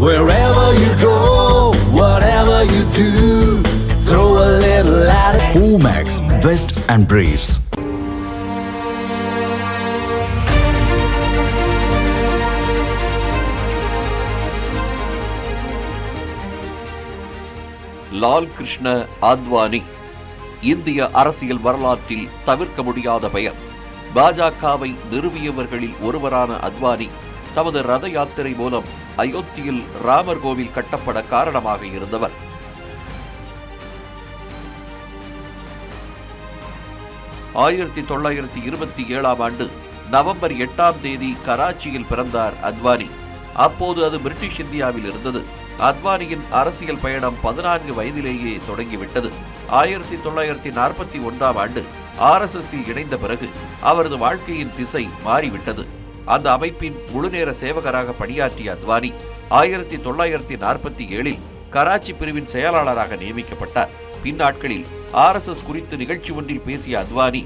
Wherever you go, whatever you do, throw a little at it. Omax, Vest and Briefs. Lal Krishna Advani இந்திய அரசியல் வரலாற்றில் தவிர்க்க முடியாத பெயர் பாஜகவை நிறுவியவர்களில் ஒருவரான அத்வானி தமது ரத யாத்திரை மூலம் அயோத்தியில் ராமர் கோவில் கட்டப்பட காரணமாக இருந்தவர். ஆயிரத்தி தொள்ளாயிரத்தி இருபத்தி ஏழாம் ஆண்டு நவம்பர் எட்டாம் தேதி கராச்சியில் பிறந்தார் அத்வானி. அப்போது அது பிரிட்டிஷ் இந்தியாவில் இருந்தது. அத்வானியின் அரசியல் பயணம் பதினான்கு வயதிலேயே தொடங்கிவிட்டது. ஆயிரத்தி தொள்ளாயிரத்தி நாற்பத்தி ஒன்றாம் ஆண்டு ஆர்எஸ்எஸ்ஸில் இணைந்த பிறகு அவரது வாழ்க்கையின் திசை மாறிவிட்டது. அந்த அமைப்பின் முழுநேர சேவகராக பணியாற்றிய அத்வானி ஆயிரத்தி தொள்ளாயிரத்தி நாற்பத்தி ஏழில் கராச்சி பிரிவின் செயலாளராக நியமிக்கப்பட்டார். பின்னாட்களில் ஆர்எஸ்எஸ் குறித்து நிகழ்ச்சி ஒன்றில் பேசிய அத்வானி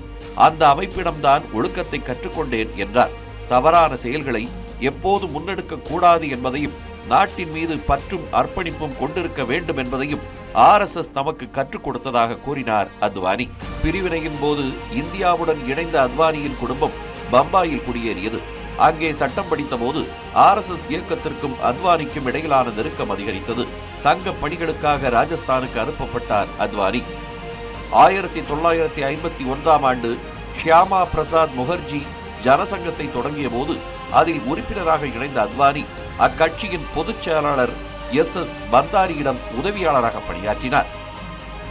அந்த அமைப்பிடம்தான் ஒழுக்கத்தை கற்றுக்கொண்டேன் என்றார். தவறான செயல்களை எப்போது முன்னெடுக்க கூடாது என்பதையும் நாட்டின் மீது பற்றும் அர்ப்பணிப்பும் கொண்டிருக்க வேண்டும் என்பதையும் ஆர்எஸ்எஸ் நமக்கு கற்றுக் கொடுத்ததாக கூறினார் அத்வானி. பிரிவினையின் போது இந்தியாவுடன் இணைந்த அத்வானியின் குடும்பம் பம்பாயில் குடியேறியது. அங்கே சட்டம் படித்தபோது ஆர்எஸ்எஸ் இயக்கத்திற்கும் அத்வானிக்கும் இடையிலான நெருக்கம் அதிகரித்தது. சங்க பணிகளுக்காக ராஜஸ்தானுக்கு அனுப்பப்பட்டார் அத்வானி. ஆயிரத்தி தொள்ளாயிரத்தி ஐம்பத்தி ஒன்றாம் ஆண்டு ஷியாமா பிரசாத் முகர்ஜி ஜனசங்கத்தை தொடங்கிய போது அதில் உறுப்பினராக இணைந்த அத்வானி அக்கட்சியின் பொதுச் செயலாளர் எஸ் எஸ் பந்தாரியிடம் உதவியாளராக பணியாற்றினார்.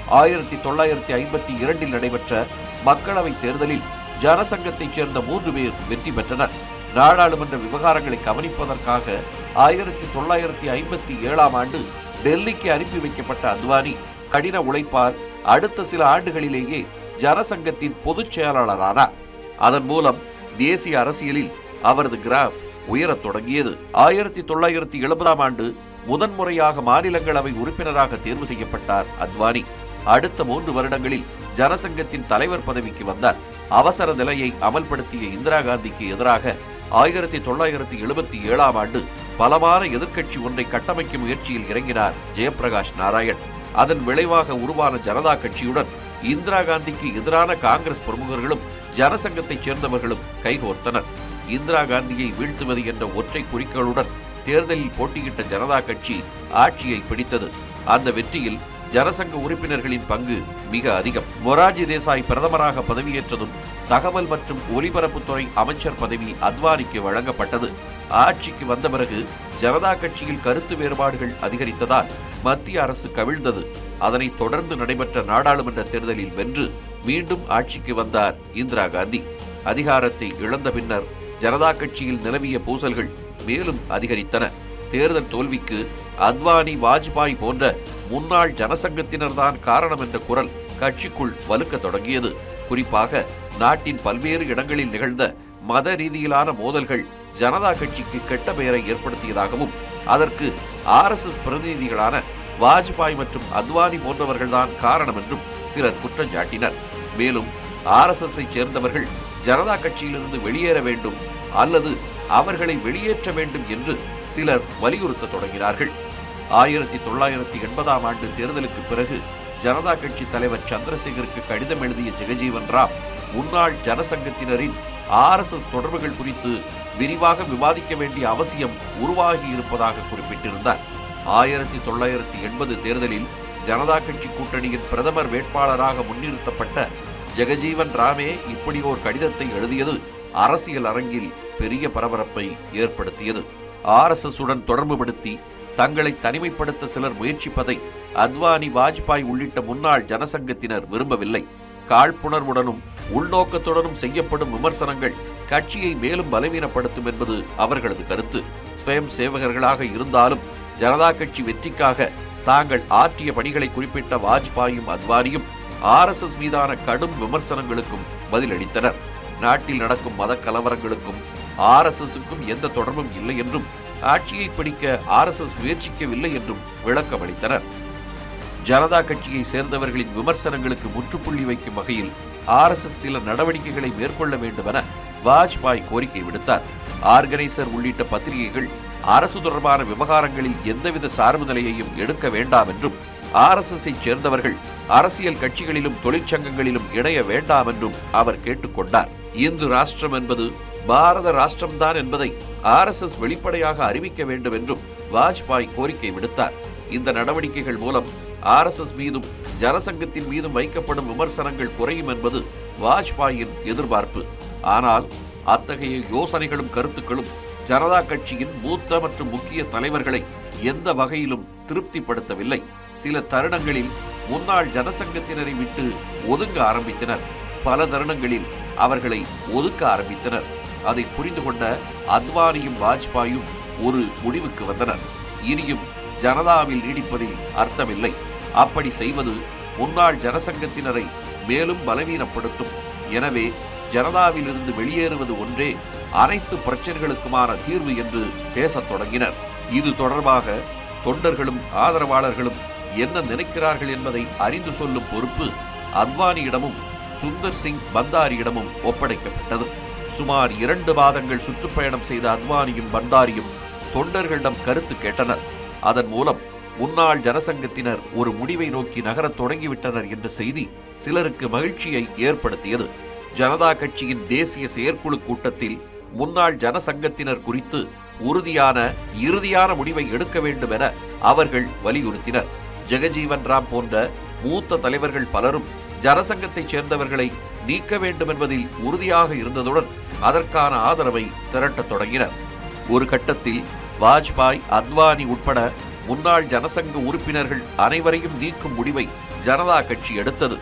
ஆயிரத்தி தொள்ளாயிரத்தி ஐம்பத்தி இரண்டில் நடைபெற்ற மக்களவைத் தேர்தலில் ஜனசங்கத்தைச் சேர்ந்த மூன்று பேர் வெற்றி பெற்றனர். நாடாளுமன்ற விவகாரங்களை கவனிப்பதற்காக ஆயிரத்தி தொள்ளாயிரத்தி ஐம்பத்தி ஏழாம் ஆண்டு டெல்லிக்கு அனுப்பி வைக்கப்பட்ட அத்வானி கடின உழைப்பால் அடுத்த சில ஆண்டுகளிலேயே ஜனசங்கத்தின் பொதுச் செயலாளரானார். அதன் மூலம் தேசிய அரசியலில் அவரது கிராஃப் உயரத் தொடங்கியது. ஆயிரத்தி தொள்ளாயிரத்தி எழுபதாம் ஆண்டு முதன்முறையாக மாநிலங்களவை உறுப்பினராக தேர்வு செய்யப்பட்டார் அத்வானி. அடுத்த மூன்று வருடங்களில் ஜனசங்கத்தின் தலைவர் பதவிக்கு வந்தார். அவசர நிலையை அமல்படுத்திய இந்திரா காந்திக்கு எதிராக ஆயிரத்தி தொள்ளாயிரத்தி எழுபத்தி ஏழாம் ஆண்டு பலமான எதிர்க்கட்சி ஒன்றை கட்டமைக்கும் முயற்சியில் இறங்கினார் ஜெயபிரகாஷ் நாராயண். அதன் விளைவாக உருவான ஜனதா கட்சியுடன் இந்திரா காந்திக்கு எதிரான காங்கிரஸ் பிரமுகர்களும் ஜனசங்கத்தைச் சேர்ந்தவர்களும் கைகோர்த்தனர். இந்திரா காந்தியை வீழ்த்துவது என்ற ஒற்றை குறிக்கோளுடன் தேர்தலில் போட்டியிட்ட ஜனதா கட்சி ஆட்சியை பிடித்தது. அந்த வெற்றியில் ஜனசங்க உறுப்பினர்களின் பங்கு மிக அதிகம். மொராஜி தேசாய் பிரதமராக பதவியேற்றதும் தகவல் மற்றும் ஒலிபரப்புத்துறை அமைச்சர் பதவி அத்வானிக்கு வழங்கப்பட்டது. ஆட்சிக்கு வந்த பிறகு ஜனதா கட்சியில் கருத்து வேறுபாடுகள் அதிகரித்ததால் மத்திய அரசு கவிழ்ந்தது. அதனைத் தொடர்ந்து நடைபெற்ற நாடாளுமன்ற தேர்தலில் வென்று மீண்டும் ஆட்சிக்கு வந்தார் இந்திரா காந்தி. அதிகாரத்தை இழந்த பின்னர் ஜனதா கட்சியில் நிலவிய பூசல்கள் மேலும் அதிகரித்தன. தேர்தல் தோல்விக்கு அத்வானி வாஜ்பாய் போன்ற முன்னாள் ஜனசங்கத்தினர்தான் காரணம் என்ற குரல் கட்சிக்குள் வலுக்க தொடங்கியது. குறிப்பாக நாட்டின் பல்வேறு இடங்களில் நிகழ்ந்த மத ரீதியிலான மோதல்கள் ஜனதா கட்சிக்கு கெட்ட பெயரை ஏற்படுத்தியதாகவும் அதற்கு ஆர்எஸ்எஸ் பிரதிநிதிகளான வாஜ்பாய் மற்றும் அத்வானி போன்றவர்கள்தான் காரணம் என்றும் சிலர் குற்றம் சாட்டினர். மேலும் ஆர்எஸ்எஸ்ஐ சேர்ந்தவர்கள் ஜனதா கட்சியிலிருந்து வெளியேற வேண்டும் அல்லது அவர்களை வெளியேற்ற வேண்டும் என்று சிலர் வலியுறுத்த தொடங்கினார்கள். ஆயிரத்தி தொள்ளாயிரத்தி எண்பதாம் ஆண்டு தேர்தலுக்கு பிறகு ஜனதா கட்சி தலைவர் சந்திரசேகருக்கு கடிதம் எழுதிய ஜெகஜீவன் ராம் முன்னாள் ஜனசங்கத்தினரின் ஆர்எஸ்எஸ் தொடர்புகள் குறித்து விரிவாக விவாதிக்க வேண்டிய அவசியம் உருவாகி இருப்பதாக குறிப்பிட்டிருந்தார். ஆயிரத்தி தொள்ளாயிரத்தி எண்பது தேர்தலில் ஜனதா கட்சி கூட்டணியின் பிரதமர் வேட்பாளராக முன்னிறுத்தப்பட்ட ஜெகஜீவன் ராமே இப்படி ஓர் கடிதத்தை எழுதியது அரசியல் அரங்கில் பெரிய பரபரப்பை ஏற்படுத்தியது. ஆர்எஸ்எஸ் உடன் தொடர்புபடுத்தி தங்களை தனிமைப்படுத்த சிலர் முயற்சிப்பதை அத்வானி வாஜ்பாய் உள்ளிட்ட முன்னாள் ஜனசங்கத்தினர் விரும்பவில்லை. காழ்ப்புணர்வுடனும் உள்நோக்கத்துடனும் செய்யப்படும் விமர்சனங்கள் கட்சியை மேலும் பலவீனப்படுத்தும் என்பது அவர்களது கருத்து. ஸ்வயம் சேவகர்களாக இருந்தாலும் ஜனதா கட்சி வெற்றிக்காக தாங்கள் ஆற்றிய பணிகளை குறிப்பிட்ட வாஜ்பாயும் அத்வானியும் ஆர்எஸ்எஸ் மீதான கடும் விமர்சனங்களுக்கும் பதிலளித்தனர். நாட்டில் நடக்கும் மத கலவரங்களுக்கும் ஆர்எஸ்எஸ்க்கும் எந்த தொடர்பும் இல்லை என்றும் ஆட்சியை பிடிக்க ஆர்எஸ்எஸ் முயற்சிக்கவில்லை என்றும் விளக்கமளித்தனர். ஜனதா கட்சியை சேர்ந்தவர்களின் விமர்சனங்களுக்கு முற்றுப்புள்ளி வைக்கும் வகையில் ஆர்எஸ்எஸ் சில நடவடிக்கைகளை மேற்கொள்ள வேண்டும் என வாஜ்பாய் கோரிக்கை விடுத்தார். ஆர்கனைசர் உள்ளிட்ட பத்திரிகைகள் அரசு தொடர்பான விவகாரங்களில் எந்தவித சார்புநிலையையும் எடுக்க வேண்டாம் என்றும் ஆர்எஸ்எஸ் சேர்ந்தவர்கள் அரசியல் கட்சிகளிலும் தொழிற்சங்கங்களிலும் இணைய வேண்டாம் என்றும் அவர் கேட்டுக்கொண்டார் இந்து ராஷ்டிரம் என்பது பாரத ராஷ்டிரம்தான் என்பதை ஆர்எஸ்எஸ் வெளிப்படையாக அறிவிக்க வேண்டும் என்றும் வாஜ்பாய் கோரிக்கை விடுத்தார். இந்த நடவடிக்கைகள் மூலம் ஆர்எஸ்எஸ் மீதும் ஜனசங்கத்தின் மீதும் வைக்கப்படும் விமர்சனங்கள் குறையும் என்பது வாஜ்பாயின் எதிர்பார்ப்பு. ஆனால் அத்தகைய யோசனைகளும் கருத்துக்களும் ஜனதா கட்சியின் மூத்த மற்றும் முக்கிய தலைவர்களை எந்த வகையிலும் திருப்திப்படுத்தவில்லை. சில தருணங்களில் முன்னாள் ஜனசங்கத்தினரை விட்டு ஒதுங்க ஆரம்பித்தனர். பல தருணங்களில் அவர்களை ஒதுக்க ஆரம்பித்தனர். அதை புரிந்து கொண்ட அத்வானியும் வாஜ்பாயும் ஒரு முடிவுக்கு வந்தனர். இனியும் ஜனதாவில் நீடிப்பதில் அர்த்தமில்லை. அப்படி செய்வது முன்னாள் ஜனசங்கத்தினரை மேலும் பலவீனப்படுத்தும். எனவே ஜனதாவிலிருந்து வெளியேறுவது ஒன்றே அனைத்து பிரச்சனைகளுக்குமான தீர்வு என்று பேசத் தொடங்கினர். இது தொடர்பாக தொண்டர்களும் ஆதரவாளர்களும் என்ன நினைக்கிறார்கள் என்பதை அறிந்து சொல்லும் பொறுப்பு அத்வானியிடமும் சுந்தர் சிங் பந்தாரியிடமும் ஒப்படைக்கப்பட்டது. சுமார் இரண்டு மாதங்கள் சுற்றுப்பயணம் செய்த அத்வானியும் பந்தாரியும் தொண்டர்களிடம் கருத்து கேட்டனர். அதன் மூலம் முன்னாள் ஜனசங்கத்தினர் ஒரு முடிவை நோக்கி நகரத் தொடங்கிவிட்டனர் என்ற செய்தி சிலருக்கு மகிழ்ச்சியை ஏற்படுத்தியது. ஜனதா கட்சியின் தேசிய செயற்குழு கூட்டத்தில் முன்னாள் ஜனசங்கத்தினர் குறித்து உறுதியான இறுதியான முடிவை எடுக்க வேண்டும் என அவர்கள் வலியுறுத்தினர். ஜெகஜீவன் ராம் போன்ற மூத்த தலைவர்கள் பலரும் ஜனசங்கத்தைச் சேர்ந்தவர்களை நீக்க வேண்டும் என்பதில் உறுதியாக இருந்ததுடன் அதற்கான ஆதரவை திரட்டத் தொடங்கினர். ஒரு கட்டத்தில் வாஜ்பாய் அத்வானி உட்பட முன்னாள் ஜனசங்க உறுப்பினர்கள் அனைவரையும் நீக்கும் முடிவை ஜனதா கட்சி எடுத்தது.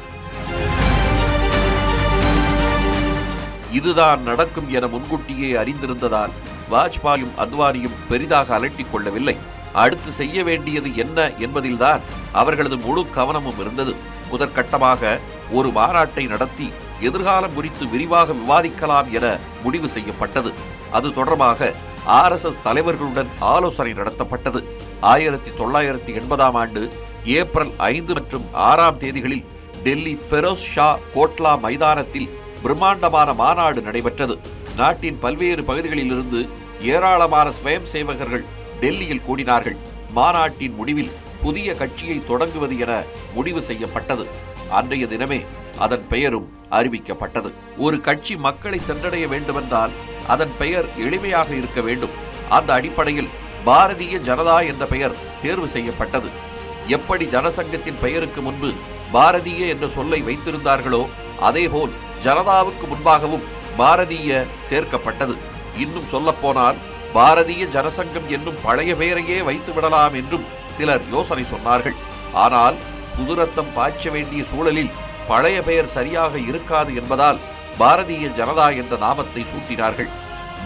இதுதான் நடக்கும் என முன்கூட்டியே அறிந்திருந்ததால் வாஜ்பாயும் அத்வானியும் பெரிதாக அலட்டிக் கொள்ளவில்லை. அடுத்து செய்ய வேண்டியது என்ன என்பதில்தான் அவர்களது முழு கவனமும் இருந்தது. முதற்கட்டமாக ஒரு மாநாட்டை நடத்தி எதிர்காலம் குறித்து விரிவாக விவாதிக்கலாம் என முடிவு செய்யப்பட்டது. அது தொடர்பாக ஆர்எஸ்எஸ் தலைவர்களுடன் ஆலோசனை நடத்தப்பட்டது. ஆயிரத்தி தொள்ளாயிரத்தி எண்பதாம் ஆண்டு ஏப்ரல் ஐந்து மற்றும் ஆறாம் தேதிகளில் டெல்லி ஃபெரோஸ் ஷா கோட்லா மைதானத்தில் பிரம்மாண்டமான மாநாடு நடைபெற்றது. நாட்டின் பல்வேறு பகுதிகளிலிருந்து ஏராளமான ஸ்வயம் சேவகர்கள் டெல்லியில் கூடினார்கள். மாநாட்டின் முடிவில் புதிய கட்சியை தொடங்குவது என முடிவு செய்யப்பட்டது. அன்றைய தினமே அதன் பெயரும் அறிவிக்கப்பட்டது. ஒரு கட்சி மக்களை சென்றடைய வேண்டுமென்றால் அதன் பெயர் எளிமையாக இருக்க வேண்டும். அந்த அடிப்படையில் பாரதிய ஜனதா என்ற பெயர் தேர்வு செய்யப்பட்டது. எப்படி ஜனசங்கத்தின் பெயருக்கு முன்பு பாரதிய என்ற சொல்லை வைத்திருந்தார்களோ அதேபோல் ஜனதாவுக்கு முன்பாகவும் பாரதிய சேர்க்கப்பட்டது. இன்னும் சொல்லப்போனால் பாரதிய ஜனசங்கம் என்னும் பழைய பெயரையே வைத்து விடலாம் என்றும் சிலர் யோசனை சொன்னார்கள். ஆனால் புதுரத்தம் பாய்ச்ச வேண்டிய சூழலில் பழைய பெயர் சரியாக இருக்காது என்பதால் பாரதிய ஜனதா என்ற நாமத்தை சூட்டினார்கள்.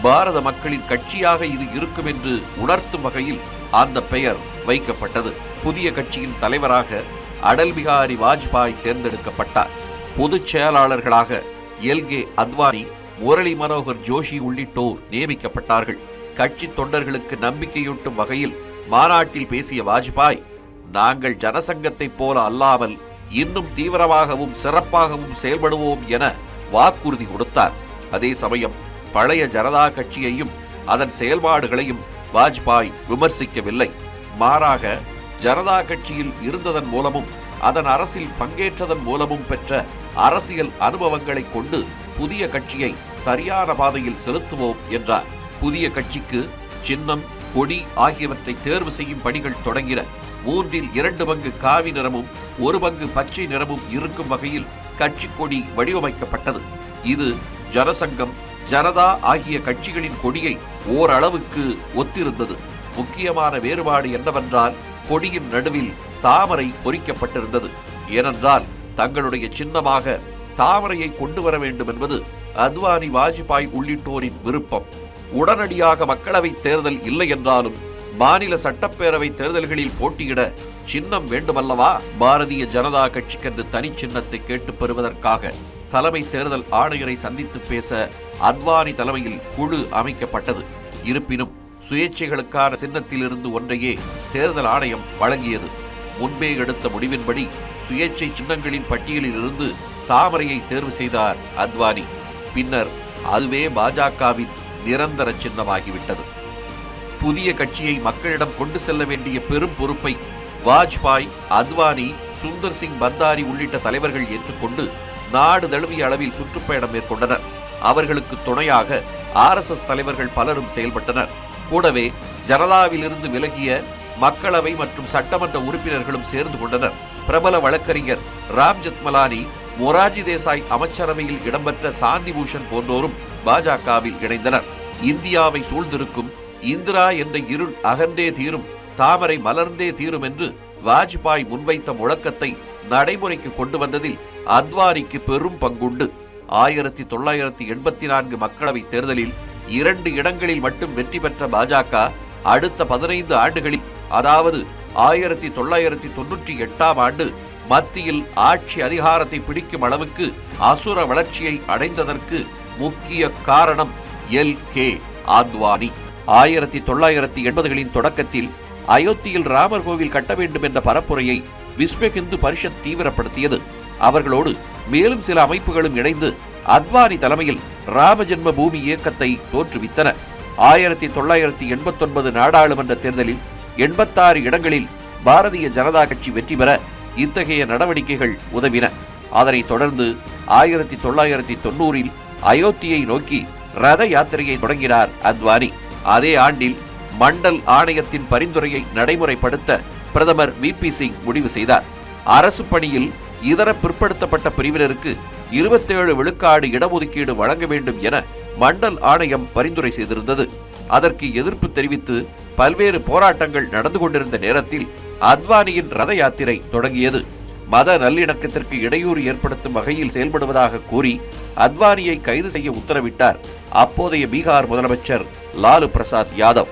பாரத மக்களின் கட்சியாக இது இருக்கும் என்று உணர்த்தும் வகையில் அந்த பெயர் வைக்கப்பட்டது. புதிய கட்சியின் தலைவராக அடல் பிகாரி வாஜ்பாய் தேர்ந்தெடுக்கப்பட்டார். பொதுச் செயலாளர்களாக எல்கே அத்வானி முரளி மனோகர் ஜோஷி உள்ளிட்டோர் நியமிக்கப்பட்டார்கள். கட்சி தொண்டர்களுக்கு நம்பிக்கையூட்டும் வகையில் மாநாட்டில் பேசிய வாஜ்பாய் நாங்கள் ஜனசங்கத்தைப் போல அல்லாமல் இன்னும் தீவிரமாகவும் சிறப்பாகவும் செயல்படுவோம் என வாக்குறுதி கொடுத்தார். அதே சமயம் பழைய ஜனதா கட்சியையும் அதன் செயல்பாடுகளையும் வாஜ்பாய் விமர்சிக்கவில்லை. மாறாக ஜனதா கட்சியில் இருந்ததன் மூலமும் அதன் அரசில் பங்கேற்றதன் மூலமும் பெற்ற அரசியல் அனுபவங்களை கொண்டு புதிய கட்சியை சரியான பாதையில் செலுத்துவோம் என்றார். புதிய கட்சிக்கு சின்னம் கொடி ஆகியவற்றை தேர்வு செய்யும் பணிகள் தொடங்கின. மூன்றில் இரண்டு பங்கு காவி நிறமும் ஒரு பங்கு பச்சை நிறமும் இருக்கும் வகையில் கட்சி கொடி வடிவமைக்கப்பட்டது. இது ஜனசங்கம் ஜனதா ஆகிய கட்சிகளின் கொடியை ஓரளவுக்கு ஒத்திருந்தது. முக்கியமான வேறுபாடு என்னவென்றால் கொடியின் நடுவில் தாமரை பொறிக்கப்பட்டிருந்தது. ஏனென்றால் தங்களுடைய சின்னமாக தாமரையை கொண்டு வர வேண்டும் என்பது அத்வானி வாஜ்பாய் உள்ளிட்டோரின் விருப்பம். உடனடியாக மக்களவைத் தேர்தல் இல்லை என்றாலும் மாநில சட்டப்பேரவை தேர்தல்களில் போட்டியிட சின்னம் வேண்டுமல்லவா? பாரதிய ஜனதா கட்சிக்கென்று தனி சின்னத்தை கேட்டுப் பெறுவதற்காக தலைமை தேர்தல் ஆணையரை சந்தித்து பேச அத்வானி தலைமையில் குழு அமைக்கப்பட்டது. இருப்பினும் சுயேட்சைகளுக்கான சின்னத்திலிருந்து ஒன்றையே தேர்தல் ஆணையம் வழங்கியது. முன்பே எடுத்த முடிவின்படி சுயேட்சை சின்னங்களின் பட்டியலில் இருந்து தாமரையை தேர்வு செய்தார் அத்வானி. பின்னர் அதுவே பாஜகவின் நிரந்தர சின்னமாகிவிட்டது. புதிய கட்சியை மக்களிடம் கொண்டு செல்ல வேண்டிய பெரும் பொறுப்பை வாஜ்பாய் அத்வானி சுந்தர் சிங் பந்தாரி உள்ளிட்ட தலைவர்கள் ஏற்றுக்கொண்டு நாடு தழுவிய அளவில் சுற்றுப்பயணம் மேற்கொண்டனர். அவர்களுக்கு துணையாக ஆர்எஸ்எஸ் தலைவர்கள் பலரும் செயல்பட்டனர். கூடவே ஜனதாவிலிருந்து விலகிய மக்களவை மற்றும் சட்டமன்ற உறுப்பினர்களும் சேர்ந்து கொண்டனர். பிரபல வழக்கறிஞர் ராம் ஜெத்மலானி மொராஜி தேசாய் அமைச்சரவையில் இடம்பெற்ற சாந்தி பூஷன் போன்றோரும் பாஜகவில் இணைந்தனர். இந்தியாவை சூழ்ந்திருக்கும் இந்திரா என்ற இருள் அகன்றே தீரும் தாமரை மலர்ந்தே தீரும் என்று வாஜ்பாய் முன்வைத்த முழக்கத்தை நடைமுறைக்கு கொண்டு வந்ததில் அத்வானிக்கு பெரும் பங்குண்டு. ஆயிரத்தி தொள்ளாயிரத்தி எண்பத்தி நான்கு மக்களவைத் தேர்தலில் இரண்டு இடங்களில் மட்டும் வெற்றி பெற்ற பாஜக அடுத்த பதினைந்து ஆண்டுகளில் அதாவது ஆயிரத்தி தொள்ளாயிரத்தி தொன்னூற்றி எட்டாம் ஆண்டு மத்தியில் ஆட்சி அதிகாரத்தை பிடிக்கும் அளவுக்கு அசுர வளர்ச்சியை அடைந்ததற்கு முக்கிய காரணம் எல். கே. ஆத்வானி ஆயிரத்தி தொள்ளாயிரத்தி எண்பதுகளின் தொடக்கத்தில் அயோத்தியில் ராமர் கோவில் கட்ட வேண்டும் என்ற பரப்புரையை விஸ்வ ஹிந்து பரிஷத் தீவிரப்படுத்தியது. அவர்களோடு மேலும் சில அமைப்புகளும் இணைந்து அத்வானி தலைமையில் ராமஜென்ம பூமி இயக்கத்தை தோற்றுவித்தன. ஆயிரத்தி தொள்ளாயிரத்தி எண்பத்தொன்பது நாடாளுமன்ற தேர்தலில் எண்பத்தாறு இடங்களில் பாரதிய ஜனதா கட்சி வெற்றி பெற இத்தகைய நடவடிக்கைகள் உதவின. அதனைத் தொடர்ந்து ஆயிரத்தி தொள்ளாயிரத்தி தொண்ணூறில் அயோத்தியை நோக்கி ரத யாத்திரையை தொடங்கினார் அத்வானி. அதே ஆண்டில் மண்டல் ஆணையத்தின் பரிந்துரையை நடைமுறைப்படுத்த பிரதமர் வி பி சிங் முடிவு செய்தார். அரசு பணியில் இதர பிற்படுத்தப்பட்ட பிரிவினருக்கு இருபத்தேழு விழுக்காடு இடஒதுக்கீடு வழங்க வேண்டும் என மண்டல் ஆணையம் பரிந்துரை செய்திருந்தது. அதற்கு எதிர்ப்பு தெரிவித்து பல்வேறு போராட்டங்கள் நடந்து கொண்டிருந்த நேரத்தில் அத்வானியின் ரத யாத்திரை தொடங்கியது. மத நல்லிணக்கத்திற்கு இடையூறு ஏற்படுத்தும் வகையில் செயல்படுவதாக கூறி அத்வானியை கைது செய்ய உத்தரவிட்டார். அப்போதைய பீகார் முதலமைச்சர் லாலு பிரசாத் யாதவ்.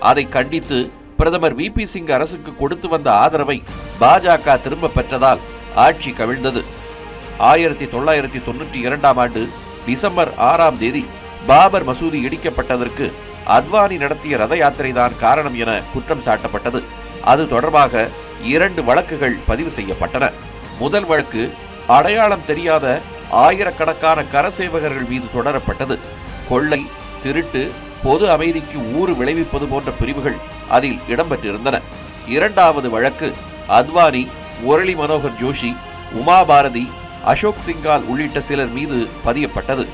அதை கண்டித்து பிரதமர் வி பி சிங் அரசுக்கு கொடுத்து வந்த ஆதரவை பாஜக திரும்ப பெற்றதால் ஆட்சி கவிழ்ந்தது. ஆயிரத்தி தொள்ளாயிரத்தி தொண்ணூற்றி இரண்டாம் ஆண்டு டிசம்பர் ஆறாம் தேதி பாபர் மசூதி இடிக்கப்பட்டதற்கு அத்வானி நடத்திய ரத யாத்திரை தான் காரணம் என குற்றம் சாட்டப்பட்டது. அது தொடர்பாக இரண்டு வழக்குகள் பதிவு செய்யப்பட்டன. முதல் வழக்கு அடையாளம் தெரியாத ஆயிரக்கணக்கான கரசேவகர்கள் மீது தொடரப்பட்டது. கொள்ளை திருட்டு பொது அமைதிக்கு ஊறு விளைவிப்பது போன்ற பிரிவுகள் அதில் இடம்பெற்றிருந்தன. இரண்டாவது வழக்கு அத்வானி முரளி மனோகர் ஜோஷி உமா பாரதி அசோக் சிங்கால் உள்ளிட்ட சிலர் மீது பதியப்பட்டது.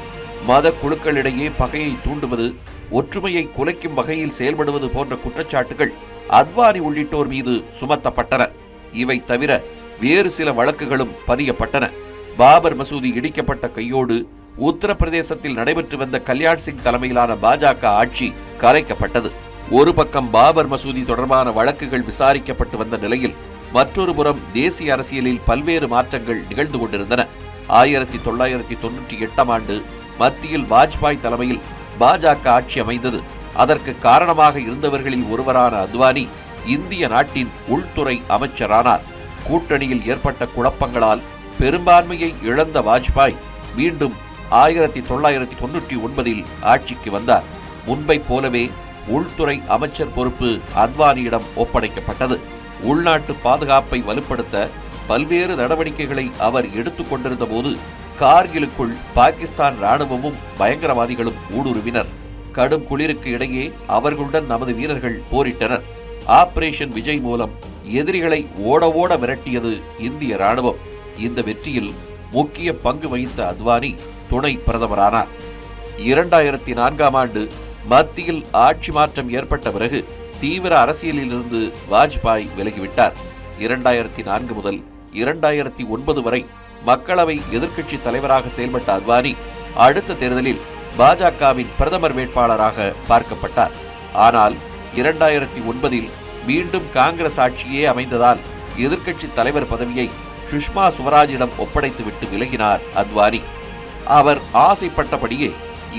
மத குழுக்களிடையே பகையை தூண்டுவது ஒற்றுமையை குலைக்கும் வகையில் செயல்படுவது போன்ற குற்றச்சாட்டுகள் அத்வானி உள்ளிட்டோர் மீது சுமத்தப்பட்டன. இவை தவிர வேறு சில வழக்குகளும் பதியப்பட்டன. பாபர் மசூதி இடிக்கப்பட்ட கையோடு உத்தரப்பிரதேசத்தில் நடைபெற்று வந்த கல்யாண் சிங் தலைமையிலான பாஜக ஆட்சி கலைக்கப்பட்டது. ஒரு பக்கம் பாபர் மசூதி தொடர்பான வழக்குகள் விசாரிக்கப்பட்டு வந்த நிலையில் மற்றொரு புறம் தேசிய அரசியலில் பல்வேறு மாற்றங்கள் நிகழ்ந்து கொண்டிருந்தன. ஆயிரத்தி தொள்ளாயிரத்தி தொன்னூற்றி எட்டாம் ஆண்டு மத்தியில் வாஜ்பாய் தலைமையில் பாஜக ஆட்சி அமைந்தது. அதற்கு காரணமாக இருந்தவர்களில் ஒருவரான அத்வானி இந்திய நாட்டின் உள்துறை அமைச்சரானார். கூட்டணியில் ஏற்பட்ட குழப்பங்களால் பெரும்பான்மையை இழந்த வாஜ்பாய் மீண்டும் ஆயிரத்தி தொள்ளாயிரத்தி தொன்னூற்றி ஒன்பதில் ஆட்சிக்கு வந்தார். முன்பை போலவே உள்துறை அமைச்சர் பொறுப்பு அத்வானியிடம் ஒப்படைக்கப்பட்டது. உள்நாட்டு பாதுகாப்பை வலுப்படுத்த பல்வேறு நடவடிக்கைகளை அவர் எடுத்துக் கொண்டிருந்த போது கார்கிலுக்குள் பாகிஸ்தான் ராணுவமும் பயங்கரவாதிகளும் ஊடுருவினர். கடும் குளிருக்கு இடையே அவர்களுடன் நமது வீரர்கள் போரிட்டனர். ஆபரேஷன் விஜய் மூலம் எதிரிகளை ஓட ஓட விரட்டியது இந்திய ராணுவம். இந்த வெற்றியில் முக்கிய பங்கு வகித்த அத்வானி துணை பிரதமரானார். இரண்டாயிரத்தி நான்காம் ஆண்டு மத்தியில் ஆட்சி மாற்றம் ஏற்பட்ட பிறகு தீவிர அரசியலிலிருந்து வாஜ்பாய் விலகிவிட்டார். இரண்டாயிரத்தி நான்கு முதல் இரண்டாயிரத்தி ஒன்பது வரை மக்களவை எதிர்க்கட்சி தலைவராக செயல்பட்ட அத்வானி அடுத்த தேர்தலில் பாஜகவின் பிரதமர் வேட்பாளராக பார்க்கப்பட்டார். ஆனால் இரண்டாயிரத்தி ஒன்பதில் மீண்டும் காங்கிரஸ் ஆட்சியே அமைந்ததால் எதிர்க்கட்சி தலைவர் பதவியை சுஷ்மா சுவராஜிடம் ஒப்படைத்துவிட்டு விலகினார் அத்வானி. அவர் ஆசைப்பட்டபடியே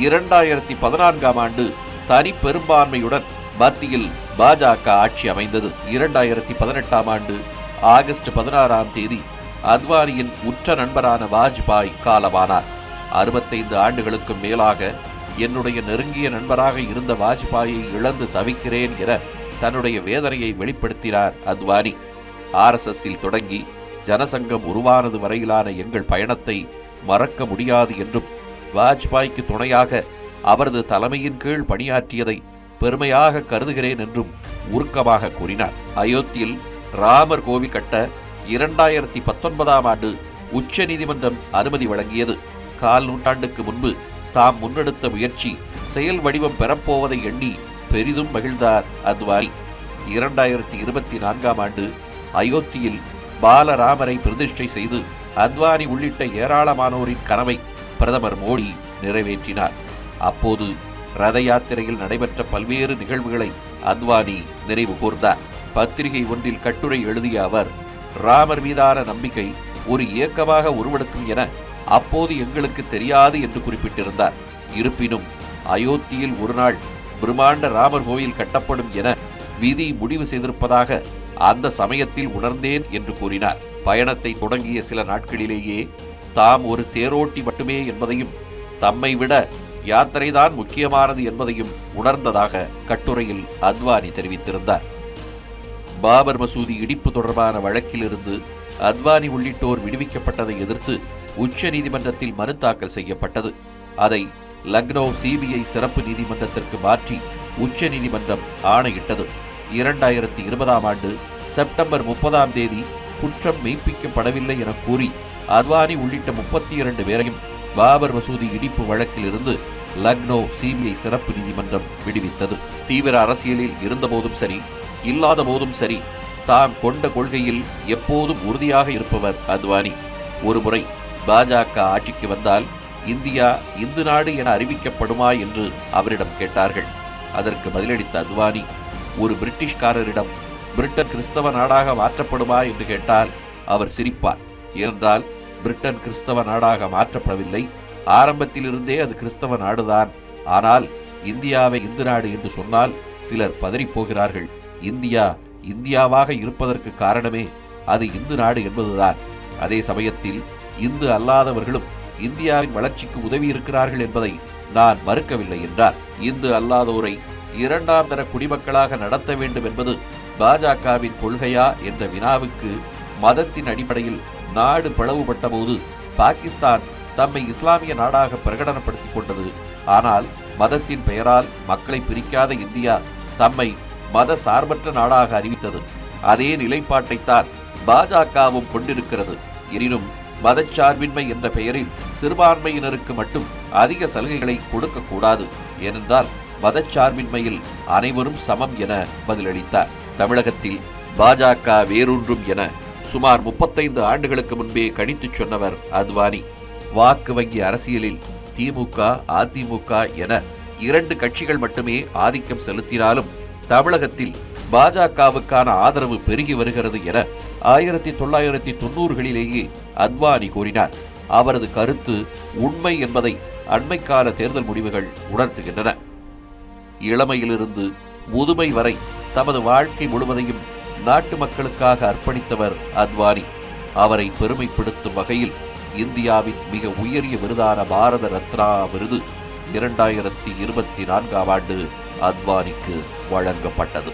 இரண்டாயிரத்தி பதினான்காம் ஆண்டு தனி பெரும்பான்மையுடன் மத்தியில் பாஜக ஆட்சி அமைந்தது. இரண்டாயிரத்தி பதினெட்டாம் ஆண்டு ஆகஸ்ட் பதினாறாம் தேதி அத்வானியின் உற்ற நண்பரான வாஜ்பாய் காலமானார். அறுபத்தைந்து ஆண்டுகளுக்கும் மேலாக என்னுடைய நெருங்கிய நண்பராக இருந்த வாஜ்பாயை இழந்து தவிக்கிறேன் என தன்னுடைய வேதனையை வெளிப்படுத்தினார் அத்வானி. ஆர்எஸ்எஸ்ஸில் தொடங்கி ஜனசங்கம் உருவானது வரையிலான எங்கள் பயணத்தை மறக்க முடியாது என்றும் வாஜ்பாய்க்கு துணையாக அவரது தலைமையின் கீழ் பணியாற்றியதை பெருமையாக கருதுகிறேன் என்றும் உருக்கமாக கூறினார். அயோத்தியில் ராமர் கோவில் கட்ட இரண்டாயிரத்தி பத்தொன்பதாம் ஆண்டு உச்ச நீதிமன்றம் அனுமதி வழங்கியது. கால் நூற்றாண்டுக்கு முன்பு தாம் முன்னெடுத்த முயற்சி செயல் வடிவம் பெறப்போவதை எண்ணி பெரிதும் மகிழ்ந்தார் அத்வானி. இரண்டாயிரத்தி இருபத்தி நான்காம் ஆண்டு அயோத்தியில் பாலராமரை பிரதிஷ்டை செய்து அத்வானி உள்ளிட்ட ஏராளமானோரின் கனவை பிரதமர் மோடி நிறைவேற்றினார். அப்போது ரத யாத்திரையில் நடைபெற்ற பல்வேறு நிகழ்வுகளை அத்வானி நினைவு கூர்ந்தார். பத்திரிகை ஒன்றில் கட்டுரை எழுதிய அவர் ராமர் மீதான நம்பிக்கை ஒரு இயக்கமாக உருவெடுக்கும் என அப்போது எங்களுக்கு தெரியாது என்று குறிப்பிட்டிருந்தார். இருப்பினும் அயோத்தியில் ஒரு நாள் பிரம்மாண்ட ராமர் கோயில் கட்டப்படும் என விதி முடிவு செய்திருப்பதாக அந்த சமயத்தில் உணர்ந்தேன் என்று கூறினார். பயணத்தை தொடங்கிய சில நாட்களிலேயே தாம் ஒரு தேரோட்டி மட்டுமே என்பதையும் தம்மை விட யாத்திரைதான் முக்கியமானது என்பதையும் உணர்ந்ததாக கட்டுரையில் அத்வானி தெரிவித்திருந்தார். பாபர் மசூதி இடிப்பு தொடர்பான வழக்கிலிருந்து அத்வானி உள்ளிட்டோர் விடுவிக்கப்பட்டதை எதிர்த்து உச்ச நீதிமன்றத்தில் மனு தாக்கல் செய்யப்பட்டது. அதை லக்னோ சிபிஐ சிறப்பு நீதிமன்றத்திற்கு மாற்றி உச்ச நீதிமன்றம் ஆணையிட்டது. இரண்டாயிரத்தி இருபதாம் ஆண்டு செப்டம்பர் முப்பதாம் தேதி குற்றம் மெய்ப்பிக்கப்படவில்லை என கூறி அத்வானி உள்ளிட்ட முப்பத்தி இரண்டு பேரையும் பாபர் மசூதி இடிப்பு வழக்கிலிருந்து லக்னோ சிபிஐ சிறப்பு நீதிமன்றம் விடுவித்தது. தீவிர அரசியலில் இருந்தபோதும் சரி இல்லாத போதும் சரி தாம் கொண்ட கொள்கையில் எப்போதும் உறுதியாக இருப்பவர் அத்வானி. ஒருமுறை பாஜக ஆட்சிக்கு வந்தால் இந்தியா இந்து நாடு என அறிவிக்கப்படுமா என்று அவரிடம் கேட்டார்கள். அதற்கு பதிலளித்த அத்வானி ஒரு பிரிட்டிஷ்காரரிடம் பிரிட்டன் கிறிஸ்தவ நாடாக மாற்றப்படுமா? என்று கேட்டால் அவர் சிரிப்பார். ஏனென்றால் பிரிட்டன் கிறிஸ்தவ நாடாக மாற்றப்படவில்லை. ஆரம்பத்திலிருந்தே அது கிறிஸ்தவ நாடுதான். ஆனால் இந்தியாவை இந்து நாடு என்று சொன்னால் சிலர் பதறிப்போகிறார்கள் இந்தியா இந்தியாவாக இருப்பதற்கு காரணமே அது இந்து நாடு என்பதுதான். அதே சமயத்தில் இந்து அல்லாதவர்களும் இந்தியாவின் வளர்ச்சிக்கு உதவி இருக்கிறார்கள் என்பதை நான் மறுக்கவில்லை என்றார். இந்து அல்லாதோரை இரண்டாம் தர குடிமக்களாக நடத்த வேண்டும் என்பது பாஜகவின் கொள்கையா என்ற வினாவுக்கு மதத்தின் அடிப்படையில் நாடு பிளவுபட்ட போது பாகிஸ்தான் தம்மை இஸ்லாமிய நாடாக பிரகடனப்படுத்திக் கொண்டது. ஆனால் மதத்தின் பெயரால் மக்களை பிரிக்காத இந்தியா தம்மை மத சார்பற்ற நாடாக அறிவித்தது. அதே நிலைப்பாட்டைத்தான் பாஜகவும் கொண்டிருக்கிறது. எனினும் மதச்சார்பின்மை என்ற பெயரில் சிறுபான்மையினருக்கு மட்டும் அதிக சலுகைகளை கொடுக்கக்கூடாது ஏனென்றால் மதச்சார்பின்மையில் அனைவரும் சமம் என பதிலளித்தார். தமிழகத்தில் பாஜக வேறொன்றும் என சுமார் முப்பத்தைந்து ஆண்டுகளுக்கு முன்பே கணித்துச் சொன்னவர் அத்வானி. வாக்கு வங்கி அரசியலில் திமுக அதிமுக என இரண்டு கட்சிகள் மட்டுமே ஆதிக்கம் செலுத்தினாலும் தமிழகத்தில் பாஜகவுக்கான ஆதரவு பெருகி வருகிறது என ஆயிரத்தி தொள்ளாயிரத்தி தொண்ணூறுகளிலேயே அத்வானி கூறினார். அவரது கருத்து உண்மை என்பதை அண்மைக்கால தேர்தல் முடிவுகள் உணர்த்துகின்றன. இளமையிலிருந்து முதுமை வரை தமது வாழ்க்கை முழுவதையும் நாட்டு மக்களுக்காக அர்ப்பணித்தவர் அத்வானி. அவரை பெருமைப்படுத்தும் வகையில் இந்தியாவின் மிக உயரிய விருதான பாரத ரத்னா விருது இரண்டாயிரத்தி இருபத்தி நான்காம் ஆண்டு அத்வானிக்கு வழங்கப்பட்டது.